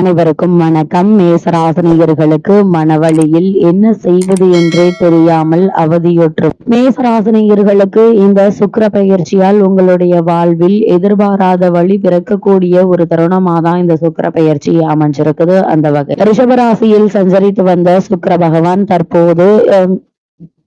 அனைவருக்கும் வணக்கம். மேசராசனியர்களுக்கு மனவழியில் என்ன செய்வது என்றே தெரியாமல் அவதியுற்று மேசராசனியர்களுக்கு இந்த சுக்கர பயிற்சியால் உங்களுடைய வாழ்வில் எதிர்பாராத வழி பிறக்கக்கூடிய ஒரு தருணமாக தான் இந்த சுக்கர பயிற்சி அமைஞ்சிருக்குது. அந்த வகை ரிஷபராசியில் சஞ்சரித்து வந்த சுக்கர பகவான் தற்போது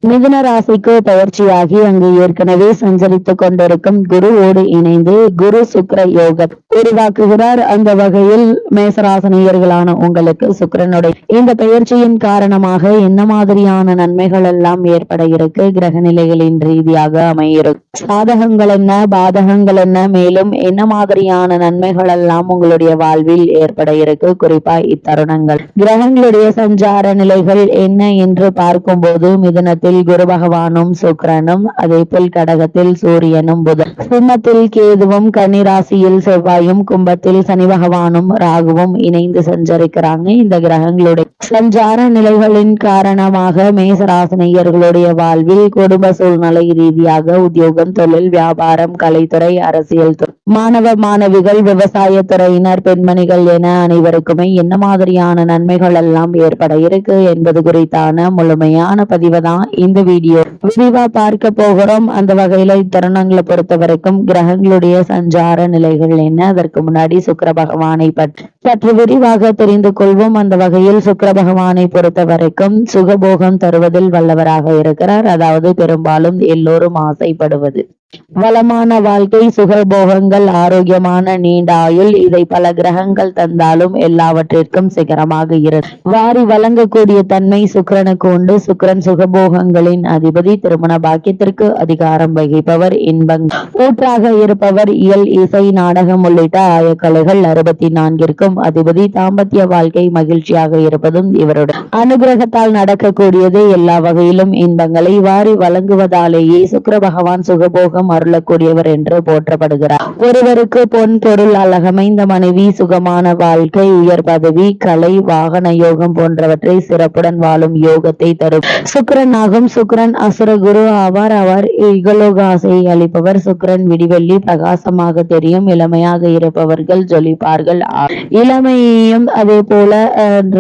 மிதுன ராசிக்கு பயிற்சியாகி அங்கு ஏற்கனவே சஞ்சரித்துக் கொண்டிருக்கும் குருவோடு இணைந்து குரு சுக்கிர யோகம் உருவாக்குகிறார். அந்த வகையில் மேசராசனியர்களான உங்களுக்கு சுக்கரனுடைய இந்த பயிற்சியின் காரணமாக என்ன மாதிரியான நன்மைகள் எல்லாம் ஏற்பட இருக்கு? கிரக நிலைகளின் ரீதியாக அமையிருக்கும் சாதகங்கள் என்ன? பாதகங்கள் என்ன? மேலும் என்ன மாதிரியான நன்மைகள் எல்லாம் உங்களுடைய வாழ்வில் ஏற்பட இருக்கு? குறிப்பா இத்தருணங்கள். கிரகங்களுடைய சஞ்சார நிலைகள் என்ன என்று பார்க்கும்போது மிதுனத்தில் குரு பகவானும் சுக்கிரனும் அதே போல் கடகத்தில் சூரியனும் புதன். சிம்மத்தில் கேதுவும் கன்னிராசியில் செவ்வாயும் கும்பத்தில் சனி பகவானும் ராகுவும் இணைந்து சஞ்சரிக்கிறாங்க இந்த கிரகங்களுடைய சஞ்சார நிலைகளின் காரணமாக மேசராசினியர்களுடைய வாழ்வில் குடும்ப சூழ்நிலை ரீதியாக உத்தியோகம் தொழில் வியாபாரம் கலைத்துறை அரசியல் துறை மாணவ மாணவிகள் விவசாய துறையினர் பெண்மணிகள் என அனைவருக்குமே என்ன மாதிரியான நன்மைகள் எல்லாம் ஏற்பட இருக்கு என்பது குறித்தான முழுமையான பதிவு தான் இந்த வீடியோ. விரிவா பார்க்க போகிறோம். அந்த வகையில இத்தருணங்களை பொறுத்த வரைக்கும் கிரகங்களுடைய சஞ்சார நிலைகள் என்ன? அதற்கு முன்னாடி சுக்கர பகவானை பற்றி சற்று விரிவாக தெரிந்து கொள்வோம். அந்த வகையில் சுக்கர பகவானை பொறுத்த வரைக்கும் சுகபோகம் தருவதில் வல்லவராக இருக்கிறார். அதாவது பெரும்பாலும் எல்லோரும் ஆசைப்படுவது. வளமான வாழ்க்கை சுகபோகங்கள் ஆரோக்கியமான நீண்ட ஆயுள் இதை பல கிரகங்கள் தந்தாலும் எல்லாவற்றிற்கும் சிகரமாக இரு. வாரி வழங்கக்கூடிய தன்மை சுக்கரனுக்கு உண்டு. சுக்கரன் சுகபோகங்களின் அதிபதி திருமண பாக்கியத்திற்கு அதிகாரம் வகிப்பவர் இன்பங். ஊற்றாக இருப்பவர் இயல் இசை நாடகம் உள்ளிட்ட ஆயக்கலைகள் அறுபத்தி நான்கிற்கும் அதிபதி. தாம்பத்திய வாழ்க்கை மகிழ்ச்சியாக இருப்பதும் இவருடைய அனுகிரகத்தால் நடக்கக்கூடியது. எல்லா வகையிலும் இன்பங்களை வாரி வழங்குவதாலேயே சுக்கர பகவான் சுகபோகம் அருளக்கூடியவர் என்று போற்றப்படுகிறார். ஒருவருக்கு பொன் பொருள் அழகமைந்த மனைவி சுகமான வாழ்க்கை உயர் பதவி கலை வாகன யோகம் போன்றவற்றை சிறப்புடன் வாழும் யோகத்தை தரும். சுக்கிரன் ஆகும் சுக்கிரன் அசுர குரு ஆவார். அவர் இகலோக ஆசையை அளிப்பவர். சுக்கரன் விடிவெள்ளி பிரகாசமாக தெரியும். இளமையாக இருப்பவர்கள் ஜொலிப்பார்கள். இளமையையும் அதே போல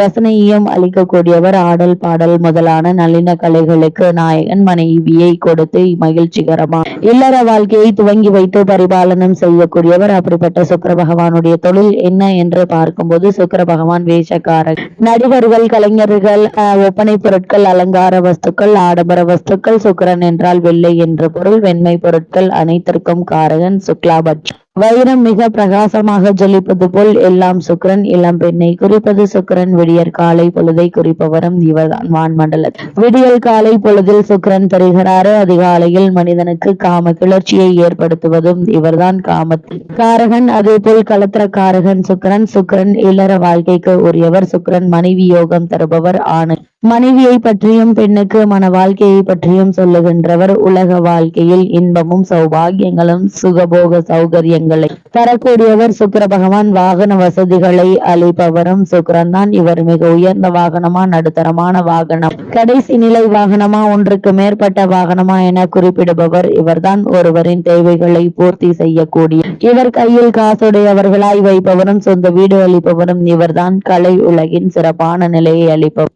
ரசனையையும் அளிக்கக்கூடியவர். ஆடல் பாடல் முதலான நளின கலைகளுக்கு நாயகன் மனைவியை கொடுத்து மகிழ்ச்சிகரமா. இல்லற வாழ்க்கையை துவங்கி வைத்து பரிபாலனம் செய்யக்கூடியவர். அப்படிப்பட்ட சுக்கர பகவானுடைய தொழில் என்ன என்று பார்க்கும்போது சுக்கர பகவான் வேஷக்காரர். நடிகர்கள் கலைஞர்கள் ஒப்பனை பொருட்கள் அலங்கார வஸ்துக்கள் ஆடம்பர வஸ்துக்கள் சுக்கிரன் என்றால் வெள்ளை என்று பொருள் வெண்மை பொருட்கள் அனைத்திற்கும் காரகன் சுக்லாபட்சம். வைரம் மிக பிரகாசமாக ஜொலிப்பது போல் எல்லாம் சுக்கிரன் இளம் பெண்ணை குறிப்பது சுக்கிரன். விடியற் காலை பொழுதை குறிப்பவரும் இவர்தான் வான்மண்டல விடியல் காலை பொழுதில் சுக்கிரன் தருகிறாரு அதிகாலையில் மனிதனுக்கு காம கிளர்ச்சியை ஏற்படுத்துவதும் இவர்தான் காமத்தின் காரகன் அதே போல் கலத்திர காரகன் சுக்கிரன். சுக்கிரன் இல்லற வாழ்க்கைக்கு உரியவர். சுக்கிரன் மனைவி யோகம் தருபவர். ஆணை மனைவியை பற்றியும் பெண்ணுக்கு மன வாழ்க்கையை பற்றியும் சொல்லுகின்றவர் உலக வாழ்க்கையில் இன்பமும் சௌபாகியங்களும் சுகபோக சௌகரியங்களை தரக்கூடியவர். சுக்கர பகவான் வாகன வசதிகளை அளிப்பவரும் சுக்கரன் தான் இவர் மிக உயர்ந்த வாகனமா நடுத்தரமான வாகனம். கடைசி நிலை வாகனமா ஒன்றுக்கு மேற்பட்ட வாகனமா என குறிப்பிடுபவர். இவர்தான் ஒருவரின் தேவைகளை பூர்த்தி செய்யக்கூடிய. இவர் கையில் காசுடையவர்களாய் வைப்பவரும் சொந்த வீடு அளிப்பவரும் இவர்தான் கலை உலகின் சிறப்பான நிலையை அளிப்பவர்.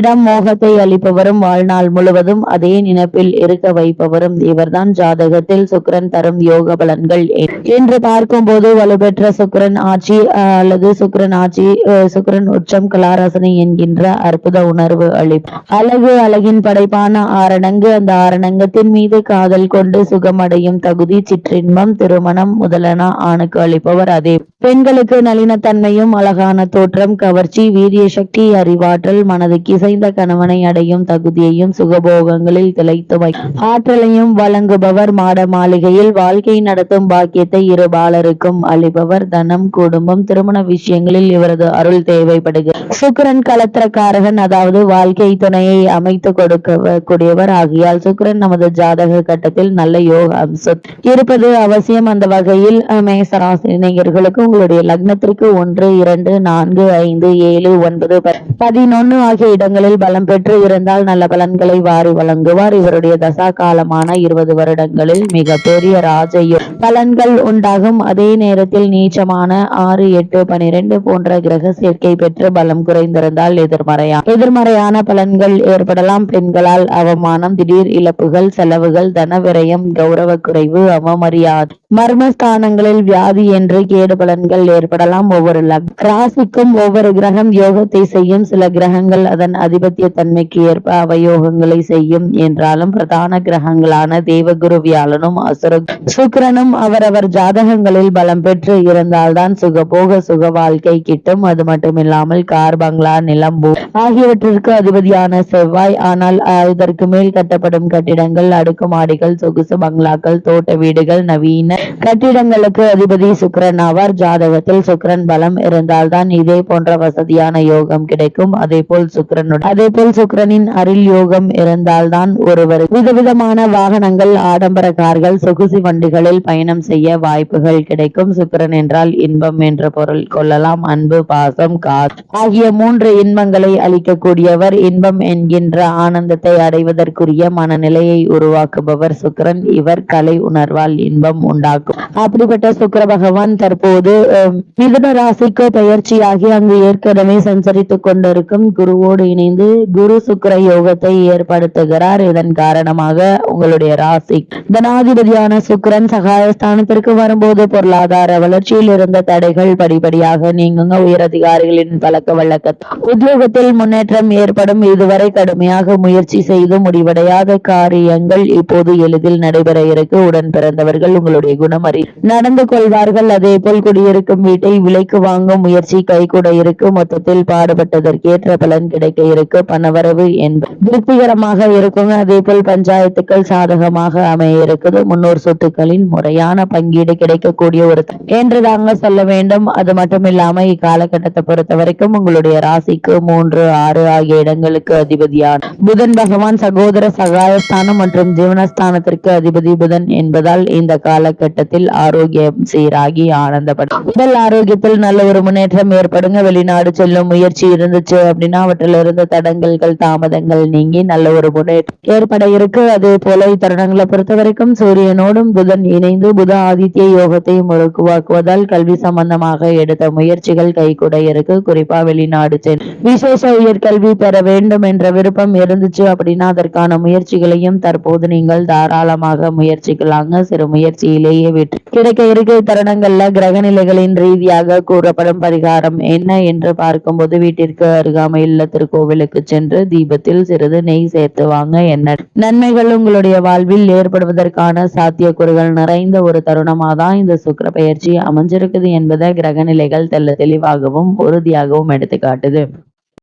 பெண்களிடம் மோகத்தை அளிப்பவரும் வாழ்நாள் முழுவதும் அதே நினைப்பில் இருக்க வைப்பவரும் இவர்தான். ஜாதகத்தில் சுக்கரன் தரும் யோக பலன்கள் எ- என்று பார்க்கும்போது வலுப்பெற்ற சுக்கரன் ஆட்சி அல்லது சுக்கரன் ஆட்சி சுக்கரன் உச்சம் கலாரசனை என்கின்ற அற்புத உணர்வு அளிப்பு. அழகு அழகின் படைப்பான ஆரணங்கு அந்த ஆரணங்கத்தின் மீது காதல் கொண்டு சுகமடையும் தகுதி சிற்றின்பம் திருமணம் முதலன ஆணுக்கு அளிப்பவர் அதே. பெண்களுக்கு நளினத்தன்மையும் அழகான தோற்றம் கவர்ச்சி வீரிய சக்தி அறிவாற்றல் மனதுக்கு இசைந்த கணவனை அடையும் தகுதியையும் சுகபோகங்களில் திளைத்து வை. ஆற்றலையும் வழங்குபவர் மாட மாளிகையில் வாழ்க்கை நடத்தும் பாக்கியத்தை இரு பாலருக்கும் அளிப்பவர். தனம் குடும்பம் திருமண விஷயங்களில் இவரது அருள் தேவைப்படுகிறது. சுக்கரன் கலத்திரக்காரகன் அதாவது வாழ்க்கை துணையை அமைத்து கொடுக்க கூடியவர் ஆகியால் சுக்கரன் நமது ஜாதக கட்டத்தில் நல்ல யோக அம்சம் இருப்பது அவசியம். அந்த வகையில் அஹ், மேசராசினியர்களுக்கு உங்களுடைய லக்னத்திற்கு ஒன்று இரண்டு நான்கு ஐந்து ஏழு ஒன்பது பதினொன்னு ஆகிய இடங்களில் பலம் பெற்று இருந்தால் நல்ல பலன்களை வாரி வழங்குவார். இவருடைய தசா காலமான இருபது வருடங்களில் மிக பெரிய ராஜயோக பலன்கள் உண்டாகும். அதே நேரத்தில் நீச்சமான ஆறு எட்டு பனிரெண்டு போன்ற கிரக சேர்க்கை பெற்று பலம் குறைந்திருந்தால் எதிர்மறையா எதிர்மறையான பலன்கள் ஏற்படலாம். பெண்களால் அவமானம் திடீர் இழப்புகள் செலவுகள் தன விரயம் கௌரவ குறைவு அவமரியாதை மர்மஸ்தானங்களில் வியாதி என்று கேடு பலன்கள் ஏற்படலாம். ஒவ்வொரு ராசிக்கும் ஒவ்வொரு கிரகம் யோகத்தை செய்யும் சில கிரகங்கள் அதன் அதிபத்திய தன்மைக்கு ஏற்ப அவயோகங்களை செய்யும் என்றாலும் பிரதான கிரகங்களான தேவகுரு வியாழனும் அசுர சுக்கிரனும் அவரவர் ஜாதகங்களில் பலம் பெற்று இருந்தால்தான் சுகபோக சுக வாழ்க்கை கிட்டும். அது மட்டுமில்லாமல் கார் பங்களா நிலம் ஆகியவற்றிற்கு அதிபதியான செவ்வாய். ஆனால் இதற்கு மேல் கட்டப்படும் கட்டிடங்கள் அடுக்குமாடிகள் சொகுசு பங்களாக்கள் தோட்ட வீடுகள் நவீன கட்டிடங்களுக்கு அதிபதி சுக்கிரன் ஆவார். ஜாதகத்தில் சுக்கிரன் பலம் இருந்தால்தான் இதே போன்ற வசதியான யோகம் கிடைக்கும். இருக்கும் அதே போல் சுக்கரனுடன் அதே போல் சுக்கரனின் அருள் யோகம் இருந்தால்தான் ஒருவர் விதவிதமான வாகனங்கள் ஆடம்பர கார்கள் சொகுசு வண்டிகளில் பயணம் செய்ய வாய்ப்புகள் கிடைக்கும். சுக்கரன் என்றால் இன்பம் என்ற பொருள் கொள்ளலாம். அன்பு பாசம் கார் ஆகிய மூன்று இன்பங்களை அளிக்கக்கூடியவர். இன்பம் என்கின்ற ஆனந்தத்தை அடைவதற்குரிய மனநிலையை உருவாக்குபவர் சுக்கரன். இவர் கலை உணர்வால் இன்பம் உண்டாக்கும். அப்படிப்பட்ட சுக்கர பகவான் தற்போது மிதுன ராசிக்கு பயிற்சியாகி அங்கு ஏற்கனவே சஞ்சரித்துக் கொண்டு கொண்டிருக்கும் குருவோடு இணைந்து குரு சுக்கர யோகத்தை ஏற்படுத்துகிறார். இதன் காரணமாக உங்களுடைய ராசி தனாதிபதியான சுக்கரன் சகாயஸ்தானத்திற்கு வரும்போது பொருளாதார வளர்ச்சியில் இருந்த தடைகள் படிப்படியாக நீங்குங்க. உயரதிகாரிகளின் பழக்க வழக்க உத்தியோகத்தில் முன்னேற்றம் ஏற்படும். இதுவரை கடுமையாக முயற்சி செய்து முடிவடையாத காரியங்கள் இப்போது எளிதில் நடைபெற இருக்கு. உடன் பிறந்தவர்கள் உங்களுடைய குணமறி நடந்து கொள்வார்கள். அதே போல் குடியிருக்கும் வீட்டை விலைக்கு வாங்கும் முயற்சி கைகூட இருக்கு. மொத்தத்தில் பாடுபட்டதற்கு பாடுபட்டதற்கேற்ற பலன் கிடைக்க இருக்கு பணவரவு என்பது திருப்திகரமாக இருக்குங்க. அதே போல் பஞ்சாயத்துக்கள் சாதகமாக அமைய இருக்குது. முன்னோர் சொத்துக்களின் முறையான பங்கீடு கிடைக்கக்கூடிய ஒரு என்று தாங்க சொல்ல வேண்டும். அது மட்டும் இல்லாம இக்காலகட்டத்தை பொறுத்த வரைக்கும் உங்களுடைய ராசிக்கு மூன்று ஆறு ஆகிய இடங்களுக்கு அதிபதியான புதன் பகவான் சகோதர சகாயஸ்தானம் மற்றும் ஜீவனஸ்தானத்திற்கு அதிபதி புதன் என்பதால் இந்த காலகட்டத்தில் ஆரோக்கியம் சீராகி ஆனந்தப்படும். உடல் ஆரோக்கியத்தில் நல்ல ஒரு முன்னேற்றம் ஏற்படுங்க. வெளிநாடு செல்லும் முயற்சி இருந்து இருந்துச்சு அப்படின்னா அவற்றில் இருந்த தடங்கல்கள் தாமதங்கள் நீங்கி நல்ல ஒரு முன்னேற்றம் ஏற்பட இருக்கு. அதே போல இத்தருணங்களை பொறுத்த வரைக்கும் சூரியனோடும் புதன் இணைந்து புத ஆதித்ய யோகத்தையும் உருவாக்குவதால் கல்வி சம்பந்தமாக எடுத்த முயற்சிகள் கைகூட இருக்கு. குறிப்பா வெளிநாடு சென்று விசேஷ உயர்கல்வி பெற வேண்டும் என்ற விருப்பம் இருந்துச்சு அப்படின்னா அதற்கான முயற்சிகளையும் தற்போது நீங்கள் தாராளமாக முயற்சிக்கலாங்க. சிறு முயற்சியிலேயே விட்டு கிடைக்க இருக்க. தருணங்கள்ல கிரக நிலைகளின் ரீதியாக கூறப்படும் பரிகாரம் என்ன என்று பார்க்கும்போது வீட்டிற்கு அருகாமையில் உள்ள திருக்கோவிலுக்கு சென்று தீபத்தில் சிறிது நெய் சேர்த்து வாங்க என்ன நன்மைகள் உங்களுடைய வாழ்வில் ஏற்படுவதற்கான சாத்தியக்கூறுகள் நிறைந்த ஒரு தருணமாக தான் இந்த சுக்கிர பயிற்சி அமைஞ்சிருக்குது என்பதை கிரக நிலைகள் தெல்ல தெளிவாகவும் உறுதியாகவும் எடுத்து காட்டுது